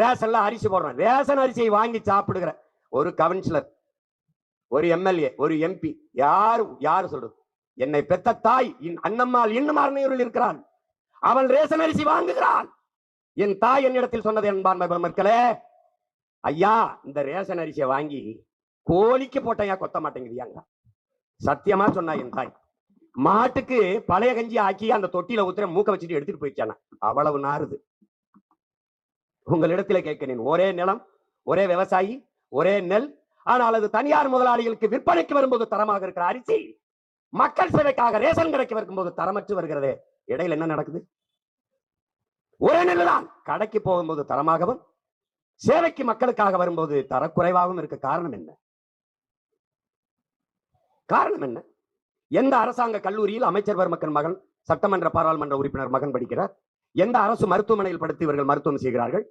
ரேஷன்ல அரிசி போடுறோம் ரேஷன் அரிசியை வாங்கி சாப்பிடுகிற ஒரு கவுன்சிலர் ஒரு எம்எல்ஏ ஒரு எம்பி யாரு யாரு சொல்றது? என்னை பெத்த தாய் என் அண்ணம்மாள் இன்னும் அரணையூரில் இருக்கிறாள் அவள் ரேஷன் அரிசி வாங்குகிறான். என் தாய் என்னிடத்தில் சொன்னது என்பான்மை மக்களே. ஐயா இந்த ரேஷன் அரிசியை வாங்கி கோழிக்கு போட்டையா கொத்த மாட்டேங்குதியாங்க சத்தியமா சொன்னா என் தாய். மாட்டுக்கு பழைய கஞ்சி ஆக்கி அந்த தொட்டியில ஊத்துற மூக்க வச்சுட்டு எடுத்துட்டு போயிச்சானா அவ்வளவு நாறுது. உங்களிடத்தில் கேட்கிறேன். ஒரே நிலம் ஒரே விவசாயி ஒரே நெல் ஆனால் அது தனியார் முதலாளிகளுக்கு விற்பனைக்கு வரும்போது தரமாக இருக்கிற அரிசி மக்கள் சேவைக்காக ரேஷன் கடைக்கு வரும்போது தரமற்று வருகிறது. இடையில என்ன நடக்குது? ஒரே நெல்லுதான். கடைக்கு போகும்போது தரமாகவும் சேவைக்கு மக்களுக்காக வரும்போது தரக்குறைவாகவும் இருக்க காரணம் என்ன? காரணம் என்ன? எந்த அரசாங்க கல்லூரியில் அமைச்சர் மக்கள் மகன் சட்டமன்ற பாராளுமன்ற உறுப்பினர் மகன் படிக்கிறார்? எந்த அரசு மருத்துவமனையில் படுத்து இவர்கள் மருத்துவம் செய்கிறார்கள்?